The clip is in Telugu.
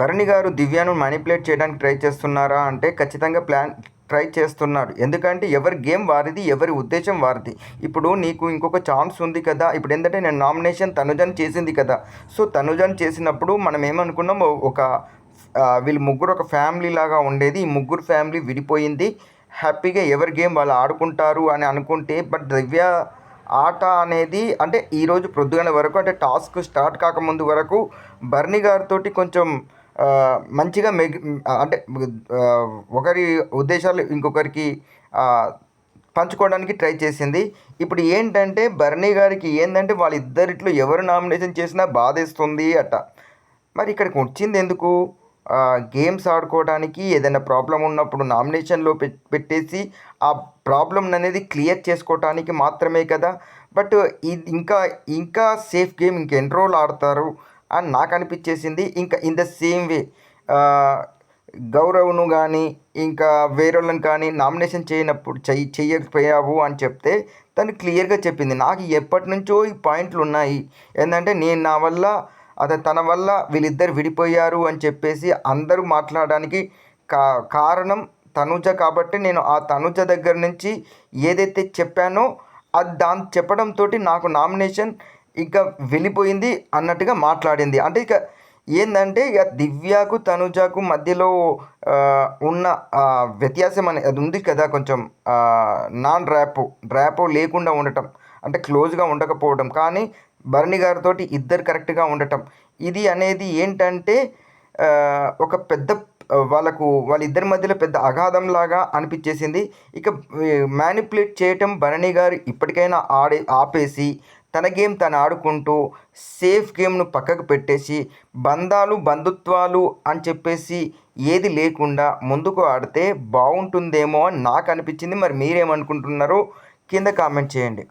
భరణి గారు దివ్యను మ్యానిపులేట్ చేయడానికి ట్రై చేస్తున్నారా అంటే ఖచ్చితంగా ప్లాన్ ట్రై చేస్తున్నాడు. ఎందుకంటే ఎవరి గేమ్ వారిది ఎవరి ఉద్దేశం వారిది. ఇప్పుడు నీకు ఇంకొక ఛాన్స్ ఉంది కదా. ఇప్పుడు ఏంటంటే నేను నామినేషన్ తనుజన్ చేసింది కదా. సో తనుజన్ చేసినప్పుడు మనం ఏమనుకున్నాం? ఒక వీళ్ళు ముగ్గురు ఒక ఫ్యామిలీ లాగా ఉండేది. ఈ ముగ్గురు ఫ్యామిలీ విడిపోయింది. హ్యాపీగా ఎవరి గేమ్ వాళ్ళు ఆడుకుంటారు అని అనుకుంటే బట్ దివ్య ఆట అనేది అంటే ఈరోజు ప్రొద్దుగల వరకు అంటే టాస్క్ స్టార్ట్ కాకముందు వరకు బర్నీ గారితో కొంచెం మంచిగా మెగ్ అంటే ఒకరి ఉద్దేశాలు ఇంకొకరికి పంచుకోవడానికి ట్రై చేసింది. ఇప్పుడు ఏంటంటే బర్నీ గారికి ఏంటంటే వాళ్ళిద్దరిట్లో ఎవరు నామినేషన్ చేసినా బాధేస్తుంది అట్ట మరి ఇక్కడికి వచ్చింది ఎందుకు? గేమ్స్ ఆడుకోవడానికి ఏదైనా ప్రాబ్లం ఉన్నప్పుడు నామినేషన్లో పెట్టేసి ఆ ప్రాబ్లం అనేది క్లియర్ చేసుకోవటానికి మాత్రమే కదా. బట్ ఇది ఇంకా ఇంకా సేఫ్ గేమ్ ఇంకెన్ని రోజులు ఆడతారు? అని నాకు అనిపించేసింది. ఇంకా ఇన్ ద సేమ్ వే గౌరవ్ను కానీ ఇంకా వేరేళ్ళని కానీ నామినేషన్ చేయనప్పుడు చెయ్యి చెయ్యకపోయావు అని చెప్తే తను క్లియర్గా చెప్పింది. నాకు ఎప్పటి నుంచో ఈ పాయింట్లు ఉన్నాయి. ఏంటంటే నేను నా వల్ల అదే తన వల్ల వీళ్ళిద్దరు విడిపోయారు అని చెప్పేసి అందరూ మాట్లాడడానికి కా కారణం తనుజ కాబట్టి నేను ఆ తనుజ దగ్గర నుంచి ఏదైతే చెప్పానో అది దాని చెప్పడంతో నాకు నామినేషన్ ఇంకా వెళ్ళిపోయింది అన్నట్టుగా మాట్లాడింది. అంటే ఇక ఏంటంటే ఇక దివ్యకు తనుజకు మధ్యలో ఉన్న వ్యత్యాసం అనేది ఉంది కదా కొంచెం నాన్ ర్యాపో ర్యాపో లేకుండా ఉండటం. అంటే క్లోజ్గా ఉండకపోవడం. కానీ భరణి గారితో ఇద్దరు కరెక్ట్గా ఉండటం. ఇది అనేది ఏంటంటే ఒక పెద్ద వాళ్ళకు వాళ్ళిద్దరి మధ్యలో పెద్ద అగాధంలాగా అనిపించేసింది. ఇక మ్యానిపులేట్ చేయటం భరణి గారు ఇప్పటికైనా ఆడే ఆపేసి తన గేమ్ తను ఆడుకుంటూ సేఫ్ గేమ్ను పక్కకు పెట్టేసి బంధాలు బంధుత్వాలు అని చెప్పేసి ఏది లేకుండా ముందుకు ఆడితే బాగుంటుందేమో అని నాకు అనిపించింది. మరి మీరేమనుకుంటున్నారో కింద కామెంట్ చేయండి.